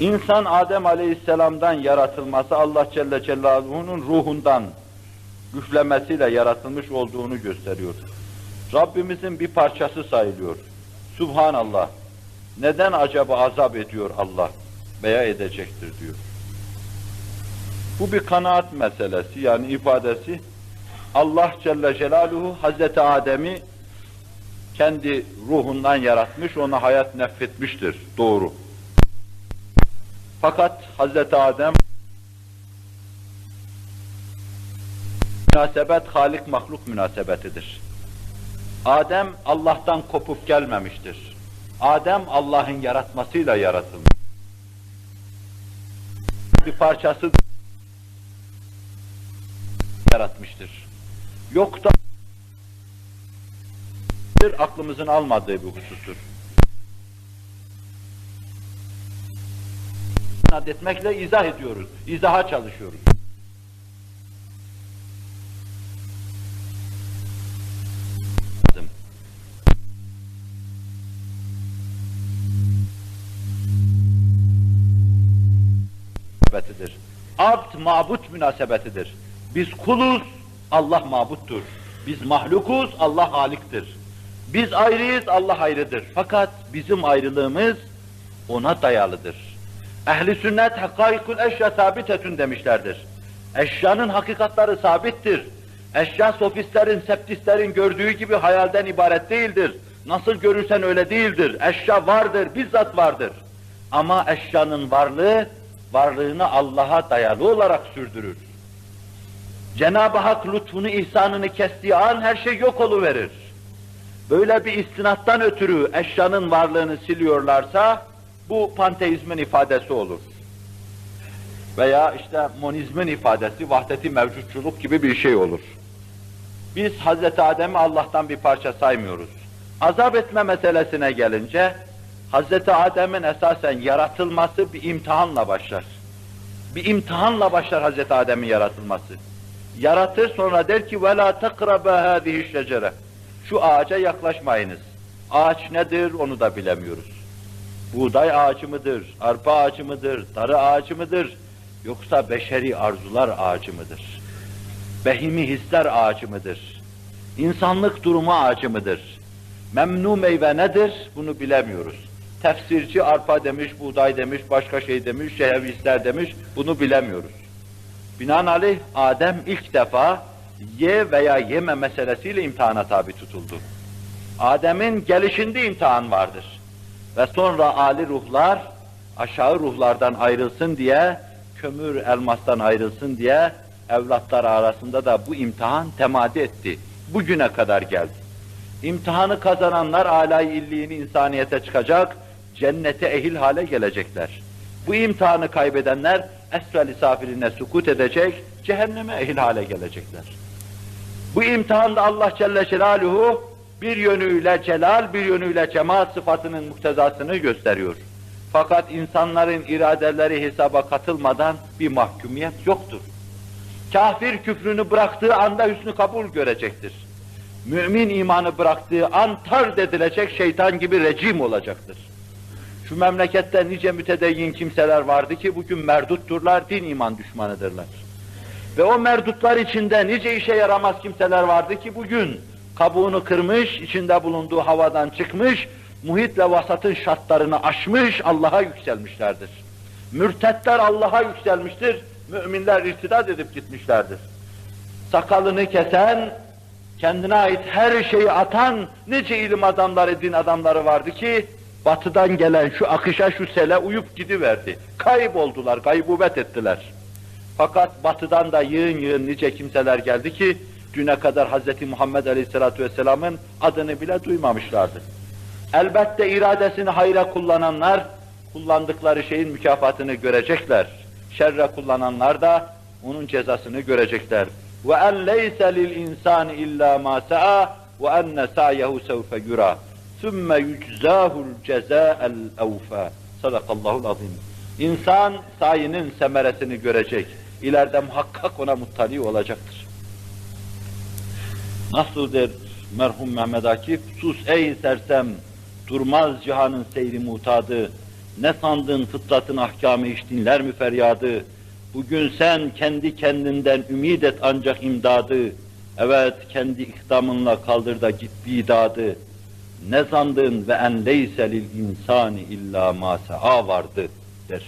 İnsan Adem Aleyhisselam'dan yaratılması Allah Celle Celaluhu'nun ruhundan güflemesiyle yaratılmış olduğunu gösteriyor. Rabbimizin bir parçası sayılıyor. Subhanallah. Neden acaba azap ediyor Allah veya edecektir diyor. Bu bir kanaat meselesi yani ifadesi. Allah Celle Celaluhu Hazreti Adem'i kendi ruhundan yaratmış, ona hayat nefretmiştir. Doğru. Fakat Hazreti Adem münasebet halik mahluk münasebetidir. Adem Allah'tan kopup gelmemiştir. Adem Allah'ın yaratmasıyla yaratılmış. Bir parçası yaratmıştır. Yok da aklımızın almadığı bir husustur. İsnat etmekle izah ediyoruz. İzaha çalışıyoruz. münasebetidir. Abd mabut münasebetidir. Biz kuluz, Allah mabuttur. Biz mahlukuz, Allah haliktir. Biz ayrıyız, Allah ayrıdır. Fakat bizim ayrılığımız ona dayalıdır. Ehli sünnet hakkaikul eşya sabitetün demişlerdir. Eşyanın hakikatları sabittir. Eşya sofistlerin, septistlerin gördüğü gibi hayalden ibaret değildir. Nasıl görürsen öyle değildir. Eşya vardır, bizzat vardır. Ama eşyanın varlığı, varlığını Allah'a dayalı olarak sürdürür. Cenab-ı Hak lütfunu, ihsanını kestiği an her şey yok oluverir. Böyle bir istinattan ötürü eşyanın varlığını siliyorlarsa, bu panteizmin ifadesi olur. Veya işte monizmin ifadesi, vahdeti mevcutçuluk gibi bir şey olur. Biz Hazreti Adem'i Allah'tan bir parça saymıyoruz. Azap etme meselesine gelince, Hazreti Adem'in esasen yaratılması bir imtihanla başlar. Bir imtihanla başlar Hazreti Adem'in yaratılması. Yaratır sonra der ki وَلَا تَقْرَبَ هَذِهِ الشَّجَرَةِ Şu ağaca yaklaşmayınız. Ağaç nedir onu da bilemiyoruz. Buğday ağacı mıdır, arpa ağacı mıdır, darı ağacı mıdır, yoksa beşeri arzular ağacı mıdır? Behimi hisler ağacı mıdır? İnsanlık durumu ağacı mıdır? Memnu meyve nedir? Bunu bilemiyoruz. Tefsirci arpa demiş, buğday demiş, başka şey demiş, şehvisler demiş, bunu bilemiyoruz. Binaenaleyh Adem ilk defa ye veya yeme meselesiyle imtihana tabi tutuldu. Adem'in gelişinde imtihan vardır. Ve sonra âli ruhlar aşağı ruhlardan ayrılsın diye, kömür elmastan ayrılsın diye evlatlar arasında da bu imtihan temadi etti. Bugüne kadar geldi. İmtihanı kazananlar âlâ-i illiğini insaniyete çıkacak, cennete ehil hale gelecekler. Bu imtihanı kaybedenler esfel-i safiline sukut edecek, cehenneme ehil hale gelecekler. Bu imtihanda Allah Celle Celaluhu bir yönüyle celal, bir yönüyle cemal sıfatının muktezasını gösteriyor. Fakat insanların iradeleri hesaba katılmadan bir mahkumiyet yoktur. Kafir küfrünü bıraktığı anda hüsnü kabul görecektir. Mümin imanı bıraktığı an tard edilecek şeytan gibi rejim olacaktır. Şu memlekette nice mütedeyyin kimseler vardı ki bugün merdutturlar, din iman düşmanıdırlar. Ve o merdutlar içinde nice işe yaramaz kimseler vardı ki bugün kabuğunu kırmış, içinde bulunduğu havadan çıkmış, muhit ve vasatın şartlarını aşmış, Allah'a yükselmişlerdir. Mürtetler Allah'a yükselmiştir, müminler irtidat edip gitmişlerdir. Sakalını kesen, kendine ait her şeyi atan nice ilim adamları, din adamları vardı ki, batıdan gelen şu akışa, şu sele uyup gidiverdi. Kayboldular, gaybubet ettiler. Fakat batıdan da yığın yığın nice kimseler geldi ki, düne kadar Hz. Muhammed Aleyhisselatü Vesselam'ın adını bile duymamışlardı. Elbette iradesini hayra kullananlar, kullandıkları şeyin mükafatını görecekler. Şerre kullananlar da onun cezasını görecekler. Ve en leyse lil insan illa ma sa'a ve enne sa'yehu sevfe yura. Sümme yuczahul cezâ'el evfâ. Sadakallahul azim. İnsan sayının semeresini görecek. İleride muhakkak ona muttali olacaktır. Nasıl der merhum Mehmet Akif, sus ey sersem, durmaz cihanın seyri mutadı, Ne sandın fıtratın ahkamı hiç dinler mi feryadı? Bugün sen kendi kendinden ümid et ancak imdadı. Evet kendi ikdamınla kaldır da git bidadı. Ne sandın ve en leyse lil insani illa ma vardı der.